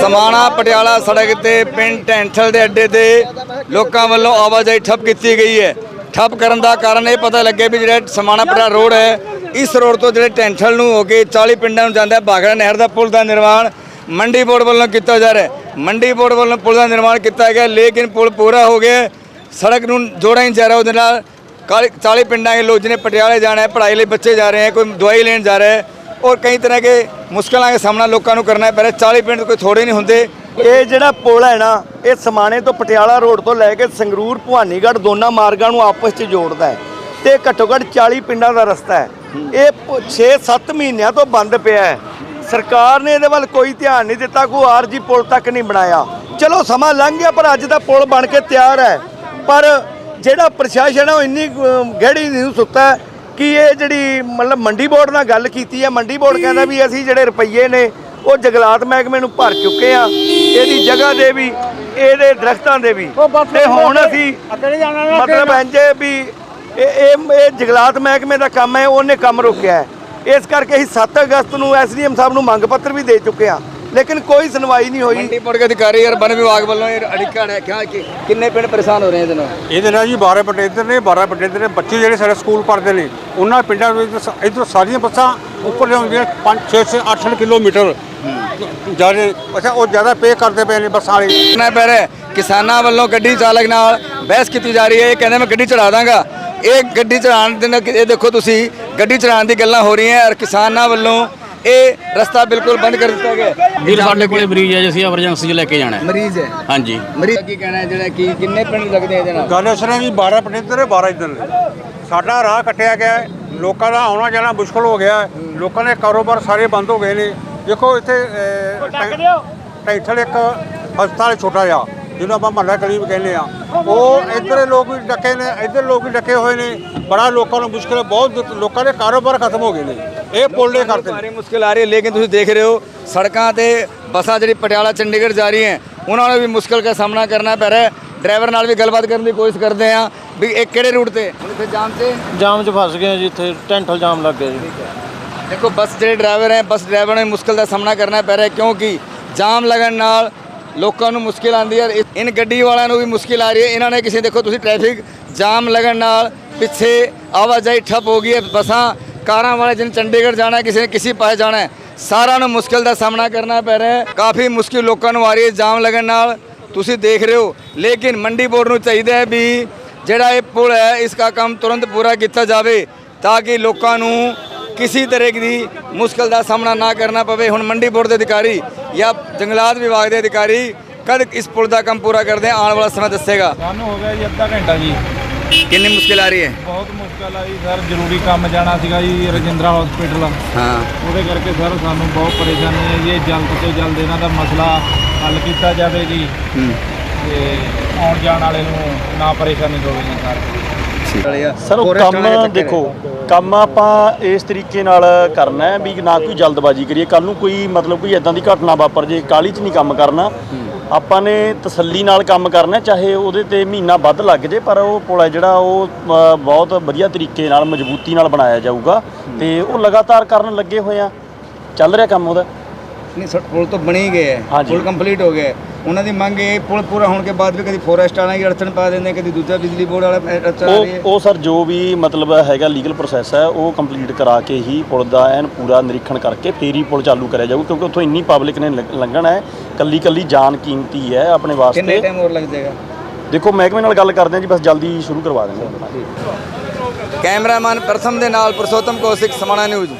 ਸਮਾਣਾ, ਪਟਿਆਲਾ ਸੜਕ ਤੇ ਪਿੰਡ ਟੈਂਠਲ ਦੇ ਅੱਡੇ ਤੇ ਲੋਕਾਂ ਵੱਲੋਂ ਆਵਾਜਾਈ ਠੱਪ ਕੀਤੀ ਗਈ ਹੈ। ਠੱਪ ਕਰਨ ਦਾ ਕਾਰਨ ਇਹ ਪਤਾ ਲੱਗਿਆ ਵੀ ਜਿਹੜਾ ਸਮਾਣਾ, ਪਟਿਆਲਾ ਰੋਡ ਹੈ, ਇਸ ਰੋਡ ਤੋਂ ਜਿਹੜੇ ਟੈਂਠਲ ਨੂੰ ਹੋ ਕੇ 40 ਪਿੰਡਾਂ ਨੂੰ ਜਾਂਦਾ ਹੈ। ਬਾਗੜਾ ਨਹਿਰ ਦਾ ਪੁਲ ਦਾ ਨਿਰਮਾਣ ਮੰਡੀ ਬੋਰਡ ਵੱਲੋਂ ਕੀਤਾ ਜਾ ਰਿਹਾ ਮੰਡੀ ਬੋਰਡ ਵੱਲੋਂ ਪੁਲ ਦਾ ਨਿਰਮਾਣ ਕੀਤਾ ਗਿਆ, ਲੇਕਿਨ ਪੁਲ ਪੂਰਾ ਹੋ ਗਿਆ ਸੜਕ ਨੂੰ ਜੋੜਾ ਹੀ ਨਹੀਂ ਜਾ ਰਿਹਾ, ਉਹਦੇ ਨਾਲ ਕਾਲੀ- 40 ਪਿੰਡਾਂ ਦੇ ਲੋਕ ਜਿਹਨੇ ਪਟਿਆਲੇ ਜਾਣਾ ਹੈ, ਪੜ੍ਹਾਈ ਲਈ ਬੱਚੇ ਜਾ ਰਹੇ ਹੈ, ਕੋਈ ਦਵਾਈ ਲੈਣ ਜਾ ਰਿਹਾ ਹੈ। ਔਰ ਕਈ ਤਰ੍ਹਾਂ ਕੇ ਮੁਸ਼ਕਲਾਂ ਦਾ ਸਾਹਮਣਾ ਲੋਕਾਂ ਨੂੰ ਕਰਨਾ ਪੈ ਰਿਹਾ। 40 ਪਿੰਡ ਕੋਈ ਥੋੜੇ ਨਹੀਂ ਹੁੰਦੇ। ਇਹ ਜਿਹੜਾ ਪੁਲ ਹੈ ਨਾ, ਇਹ ਸਮਾਣੇ ਤੋਂ ਪਟਿਆਲਾ ਰੋਡ ਤੋਂ ਲੈ ਕੇ ਸੰਗਰੂਰ, ਭਵਾਨੀਗੜ੍ਹ ਦੋਨਾਂ ਮਾਰਗਾਂ ਨੂੰ ਆਪਸ 'ਚ ਜੋੜਦਾ ਹੈ ਤੇ ਘੱਟੋ ਘੱਟ 40 ਪਿੰਡਾਂ ਦਾ ਰਸਤਾ ਹੈ। ਇਹ 6-7 ਮਹੀਨਿਆਂ ਤੋਂ ਬੰਦ ਪਿਆ ਹੈ। ਸਰਕਾਰ ਨੇ ਇਹਦੇ ਵੱਲ ਕੋਈ ਧਿਆਨ ਨਹੀਂ ਦਿੱਤਾ, ਕੋਈ ਆਰਜੀ ਪੁਲ ਤੱਕ ਨਹੀਂ ਬਣਾਇਆ। ਚਲੋ ਸਮਾਂ ਲੰਘ ਗਿਆ, ਪਰ ਅੱਜ ਦਾ ਪੁਲ ਬਣ ਕੇ ਤਿਆਰ ਹੈ। ਪਰ ਜਿਹੜਾ ਪ੍ਰਸ਼ਾਸਨ ਹੈ ਉਹ ਇੰਨੀ ਗਹਿੜੀ ਨਹੀਂ ਸੁੱਤਾ ਕਿ ਇਹ ਜਿਹੜੀ ਮਤਲਬ ਮੰਡੀ ਬੋਰਡ ਨਾਲ ਗੱਲ ਕੀਤੀ ਹੈ ਮੰਡੀ ਬੋਰਡ ਕਹਿੰਦਾ ਵੀ ਅਸੀਂ ਜਿਹੜੇ ਰੁਪਈਏ ਨੇ ਉਹ ਜੰਗਲਾਤ ਮਹਿਕਮੇ ਨੂੰ ਭਰ ਚੁੱਕੇ ਆ। ਇਹਦੀ ਜਗ੍ਹਾ ਦੇ ਵੀ ਇਹਦੇ ਦਰਖਤਾਂ ਦੇ ਵੀ। ਤੇ ਹੁਣ ਅਸੀਂ ਮਤਲਬ ਇੰਜ ਵੀ ਇਹ ਇਹ ਜੰਗਲਾਤ ਮਹਿਕਮੇ ਦਾ ਕੰਮ ਹੈ ਉਹਨੇ ਕੰਮ ਰੋਕਿਆ ਹੈ। ਇਸ ਕਰਕੇ ਅਸੀਂ 7 ਅਗਸਤ ਨੂੰ ਐਸਡੀਐਮ ਸਾਹਿਬ ਨੂੰ ਮੰਗ ਪੱਤਰ ਵੀ ਦੇ ਚੁੱਕੇ ਆ ਲੇਕਿਨ ਕੋਈ ਸੁਣਵਾਈ ਨਹੀਂ ਹੋਈ। ਮੰਡੀ ਬੋਰਡ ਦੇ ਅਧਿਕਾਰੀ ਔਰ ਵਨ ਵਿਭਾਗ ਵੱਲੋਂ ਇਹ ਅੜਿੱਕਾ ਹੈ ਕਿਹਾ ਕਿ ਕਿੰਨੇ ਪਿੰਡ ਪਰੇਸ਼ਾਨ ਹੋ ਰਹੇ ਇਹਦੇ ਨਾਲ? ਇਹਦੇ ਨਾਲ ਜੀ 12 ਪਿੰਡ ਇੱਧਰ ਨੇ 12 ਪਿੰਡ ਇੱਧਰ ਨੇ। ਬੱਚੇ ਜਿਹੜੇ ਸਾਡੇ ਸਕੂਲ ਪੜ੍ਹਦੇ ਨੇ ਉਹਨਾਂ ਪਿੰਡਾਂ ਵਿੱਚ ਸ- ਇੱਧਰ ਸਾਰੀਆਂ ਬੱਸਾਂ ਉੱਪਰ ਲਿਆਉਂਦੀਆਂ 5 6 6 8 ਕਿਲੋਮੀਟਰ। ਜ਼ਿਆਦਾ ਅੱਛਾ ਉਹ ਜ਼ਿਆਦਾ ਪੇ ਕਰਦੇ ਪਏ ਨੇ ਬੱਸਾਂ ਵਾਲੇ। ਨਾ ਪੈ ਰਿਹਾ ਹੈ। ਕਿਸਾਨਾਂ ਵੱਲੋਂ ਗੱਡੀ ਚਾਲਕ ਨਾਲ ਬਹਿਸ ਕੀਤੀ ਜਾ ਰਹੀ ਹੈ। ਇਹ ਕਹਿੰਦੇ ਮੈਂ ਗੱਡੀ ਚੜਾ ਦਾਂਗਾ। ਇਹ ਗੱਡੀ ਚੜਾਉਣ ਦੇ ਨਾਲ ਇਹ ਦੇਖੋ ਤੁਸੀਂ ਗੱਡੀ ਚੜਾਉਣ ਦੀ ਗੱਲਾਂ ਹੋ ਰਹੀਆਂ ਔਰ ਕਿਸਾਨਾਂ ਵੱਲੋਂ ਇਹ ਰਸਤਾ ਬਿਲਕੁਲ ਬੰਦ ਕਰ ਦਿੱਤਾ ਗਿਆ। ਹੈ। ਵੀਰ ਸਾਡੇ ਕੋਲੇ ਮਰੀਜ਼ ਹੈ ਜੀ ਅਸੀਂ ਐਮਰਜੈਂਸੀ 'ਚ ਲੈ ਕੇ ਜਾਣਾ ਹੈ। ਮਰੀਜ਼ ਹੈ? ਹਾਂਜੀ। ਮਰੀਜ਼ ਕੀ ਕਹਿਣਾ ਹੈ ਜਿਹੜਾ ਕੀ ਕਿੰਨੇ ਪਿੰਡ ਲੱਗਦੇ ਆ ਇਹਦੇ ਨਾਲ? ਗੱਲ ਇਸ ਤਰ੍ਹਾਂ ਵੀ 12 ਪਿੰਡ ਇੱਧਰ ਹੈ 12 ਇੱਧਰ। ਨੇ ਸਾਡਾ ਰਾਹ ਕੱਟਿਆ ਗਿਆ ਹੈ। ਲੋਕਾਂ ਦਾ ਆਉਣਾ ਜਾਣਾ ਮੁਸ਼ਕਲ ਹੋ ਗਿਆ ਹੈ। ਲੋਕਾਂ ਦੇ ਕਾਰੋਬਾਰ ਸਾਰੇ ਬੰਦ ਹੋ ਗਏ ਨੇ। ਦੇਖੋ ਇੱਥੇ ਅਹ, ਟੈ- ਟੈਂਥਲ ਇੱਕ ਹਸਪਤਾਲ ਛੋਟਾ ਜਿਹਾ ਜਿਹਨੂੰ ਆਪਾਂ ਮਹੱਲਾ ਕਲੀਮ ਕਹਿੰਦੇ ਆ ਉਹ ਇੱਧਰ ਦੇ ਲੋਕ ਵੀ ਡੱਕੇ ਨੇ ਇੱਧਰ ਲੋਕ ਵੀ ਡੱਕੇ ਹੋਏ ਨੇ। ਬੜਾ ਲੋਕਾਂ ਨੂੰ ਮੁਸ਼ਕਲ ਹੈ ਬਹੁਤ ਲੋਕਾਂ ਦੇ ਕਾਰੋਬਾਰ ਖਤਮ ਹੋ ਗਏ ਨੇ। ਇਹ ਪੁੱਲ ਨੇ ਕਰਤੇ ਸਾਰੀ ਮੁਸ਼ਕਿਲ ਆ ਰਹੀ ਹੈ ਲੇਕਿਨ ਤੁਸੀਂ ਦੇਖ ਰਹੇ ਹੋ ਸੜਕਾਂ ਤੇ ਬੱਸਾਂ ਜਿਹੜੀ ਪਟਿਆਲਾ ਚੰਡੀਗੜ੍ਹ ਜਾ ਰਹੀ ਹੈ ਉਹਨਾਂ ਨੂੰ ਵੀ ਮੁਸ਼ਕਿਲ ਦਾ ਸਾਹਮਣਾ ਕਰਨਾ ਪੈ ਰਿਹਾ ਹੈ। ਡਰਾਈਵਰ ਨਾਲ ਵੀ ਗੱਲਬਾਤ ਕਰਨ ਦੀ ਕੋਸ਼ਿਸ਼ ਕਰਦੇ ਆ ਵੀ ਇਹ ਕਿਹੜੇ ਰੂਟ ਤੇ? ਹੁਣ ਇੱਥੇ ਜਾਮ ਤੇ? ਜਾਮ 'ਚ ਫਸ ਗਏ ਜੀ ਇੱਥੇ ਟੈਂਟਲ ਜਾਮ ਲੱਗ ਗਿਆ ਜੀ। ਦੇਖੋ ਬੱਸ ਜਿਹੜੇ ਡਰਾਈਵਰ ਹੈ ਬੱਸ ਡਰਾਈਵਰ ਨੂੰ ਮੁਸ਼ਕਿਲ ਦਾ ਸਾਹਮਣਾ ਕਰਨਾ ਪੈ ਰਿਹਾ ਹੈ ਕਿਉਂਕਿ ਜਾਮ ਲੱਗਣ ਨਾਲ ਲੋਕਾਂ ਨੂੰ ਮੁਸ਼ਕਿਲ ਆਉਂਦੀ ਹੈ। ਇਸ- ਇਨ ਗੱਡੀ ਵਾਲਿਆਂ ਨੂੰ ਵੀ ਮੁਸ਼ਕਿਲ ਆ ਰਹੀ ਹੈ। ਇਹਨਾਂ ਨੇ ਕਿਸੇ ਦੇਖੋ ਤੁਸੀਂ ਟ੍ਰੈਫਿਕ ਜਾਮ ਲੱਗਣ ਨਾਲ ਪਿੱਛੇ ਆਵਾਜਾਈ ਠੱਪ ਹੋ ਗਈ ਹੈ ਬੱਸਾਂ ਕਾਰਾਂ ਵਾਲੇ ਜਿਹਨੇ ਚੰਡੀਗੜ੍ਹ ਜਾਣਾ ਕਿਸੇ ਨੇ ਕਿਸੇ ਪਾਸੇ ਜਾਣਾ ਸਾਰਿਆਂ ਨੂੰ ਮੁਸ਼ਕਿਲ ਦਾ ਸਾਹਮਣਾ ਕਰਨਾ ਪੈ ਰਿਹਾ ਹੈ। ਕਾਫੀ ਮੁਸ਼ਕਿਲ ਲੋਕਾਂ ਨੂੰ ਆ ਰਹੀ ਹੈ ਜਾਮ ਲੱਗਣ ਨਾਲ। ਤੁਸੀਂ ਦੇਖ ਰਹੇ ਹੋ, ਲੇਕਿਨ ਮੰਡੀ ਬੋਰਡ ਨੂੰ ਚਾਹੀਦਾ ਹੈ ਵੀ ਜਿਹੜਾ ਇਹ ਪੁਲ ਹੈ, ਇਸ ਦਾ ਕੰਮ ਤੁਰੰਤ ਪੂਰਾ ਕੀਤਾ ਜਾਵੇ, ਤਾਂ ਕਿ ਲੋਕਾਂ ਨੂੰ ਕਿਸੇ ਤਰ੍ਹਾਂ ਦੀ ਮੁਸ਼ਕਲ ਦਾ ਸਾਹਮਣਾ ਨਾ ਕਰਨਾ ਪਵੇ। ਹੁਣ ਮੰਡੀ ਬੋਰਡ ਦੇ ਅਧਿਕਾਰੀ ਜਾਂ ਜੰਗਲਾਤ ਵਿਭਾਗ ਦੇ ਅਧਿਕਾਰੀ ਕਦ ਇਸ ਪੁਲ ਦਾ ਕੰਮ ਪੂਰਾ ਕਰਦੇ ਆਉਣ ਵਾਲਾ ਸਮਾਂ ਦੱਸੇਗਾ। ਸਾਨੂੰ ਹੋ ਗਿਆ ਜੀ ਅੱਧਾ ਘੰਟਾ ਜੀ। ਕਿੰਨੀ ਮੁਸ਼ਕਿਲ ਆ ਰਹੀ ਹੈ? ਬਹੁਤ ਮੁਸ਼ਕਲ ਆ ਜੀ ਸਰ ਜ਼ਰੂਰੀ ਕੰਮ ਜਾਣਾ ਸੀਗਾ ਜੀ ਰਜਿੰਦਰਾ ਹਸਪੀਟਲ ਹਾਂ। ਉਹਦੇ ਕਰਕੇ ਸਰ ਸਾਨੂੰ ਬਹੁਤ ਪਰੇਸ਼ਾਨੀ ਹੈ ਜੀ ਇਹ ਜਲਦ ਤੋਂ ਜਲਦ ਇਹਨਾਂ ਦਾ ਮਸਲਾ ਹੱਲ ਕੀਤਾ ਜਾਵੇ ਜੀ। ਤੇ ਆਉਣ ਜਾਣ ਵਾਲੇ ਨੂੰ ਨਾ ਪਰੇਸ਼ਾਨੀ ਹੋਵੇ ਜੀ ਸਰ। ਸਰ ਉਹ ਕੰਮ ਦੇਖੋ ਕੰਮ ਆਪਾਂ ਇਸ ਤਰੀਕੇ ਨਾਲ ਕਰਨਾ ਹੈ ਵੀ ਨਾ ਕੋਈ ਜਲਦਬਾਜ਼ੀ ਕਰੀਏ। ਕੱਲ ਨੂੰ ਕੋਈ ਮਤਲਬ ਕੋਈ ਇਦਾਂ ਦੀ ਘਟਨਾ ਵਾਪਰ ਜੇ ਕਾਲੀ 'ਚ ਨਹੀਂ ਕੰਮ ਕਰਨਾ। ਆਪਾਂ ਨੇ ਤਸੱਲੀ ਨਾਲ ਕੰਮ ਕਰਨਾ ਚਾਹੇ ਉਹਦੇ ਤੇ ਮਹੀਨਾ ਵੱਧ ਲੱਗ ਜੇ ਪਰ ਉਹ ਪੁਲ ਹੈ ਜਿਹੜਾ ਉਹ ਅ, ਬਹੁਤ ਵਧੀਆ ਤਰੀਕੇ ਨਾਲ ਮਜ਼ਬੂਤੀ ਨਾਲ ਬਣਾਇਆ ਜਾਊਗਾ ਤੇ ਉਹ ਲਗਾਤਾਰ ਕਰਨ ਲੱਗੇ ਹੋਏ ਆ। ਚੱਲ ਰਿਹਾ ਕੰਮ ਉਹਦਾ। ਨਹੀਂ ਸਰ ਪੁਲ ਤਾਂ ਬਣੀ ਗਏ ਹੈ। ਹਾਂਜੀ। ਪੁਲ ਕੰਪਲੀਟ ਹੋ ਗਿਆ ਹੈ। ਉਹਨਾਂ ਦੀ ਮੰਗ ਇਹ ਪੁਲ ਪੂਰਾ ਹੋਣ ਕੇ ਬਾਅਦ ਵੀ ਕਦੀ ਫੋਰੈਸਟ ਵਾਲਾ ਹੀ ਅੜਚਣ ਪਾ ਦਿੰਦੇ ਕਦੀ ਦੂਜਾ ਬਿਜਲੀ ਬੋਰਡ ਵਾਲਾ ਅੜਚਣ ਆ ਰਹੀ ਹੈ। ਉਹ ਉਹ ਸਰ ਜੋ ਵੀ ਮਤਲਬ ਹੈਗਾ ਲੀਗਲ ਪ੍ਰੋਸੈਸ ਹੈ ਉਹ ਕੰਪਲੀਟ ਕਰਾ ਕੇ ਹੀ ਪੁਲ ਦਾ ਐਨ ਪੂਰਾ ਨਿਰੀਖਣ ਕਰਕੇ ਫੇਰ ਹੀ ਪੁਲ ਚਾਲੂ ਕਰਿਆ ਜਾਊ ਕਿਉਂਕਿ ਉੱਥੋਂ ਇੰਨੀ ਪਬਲਿਕ ਨੇ ਲੰਘ- ਲੰਘਣਾ ਹੈ। ਕੱਲੀ ਕੱਲੀ ਜਾਨ ਕੀਮਤੀ ਹੈ ਆਪਣੇ ਕਿੰਨੇ ਵਾਸਤੇ ਟਾਈਮ ਹੋਰ ਲੱਗ ਜਾਏਗਾ? ਦੇਖੋ ਮਹਿਕਮੇ ਨਾਲ ਗੱਲ ਕਰਦੇ ਹਾਂ ਜੀ ਬਸ ਜਲਦੀ ਸ਼ੁਰੂ ਕਰਵਾ ਦੇਂਗੇ ਕੈਮਰਾਮੈਨ ਪ੍ਰਥਮ ਦੇ ਨਾਲ ਪ੍ਰਸੋਤਮ ਕੌਸ਼ਿਕ ਸਮਾਣਾ ਨਿਊਜ਼।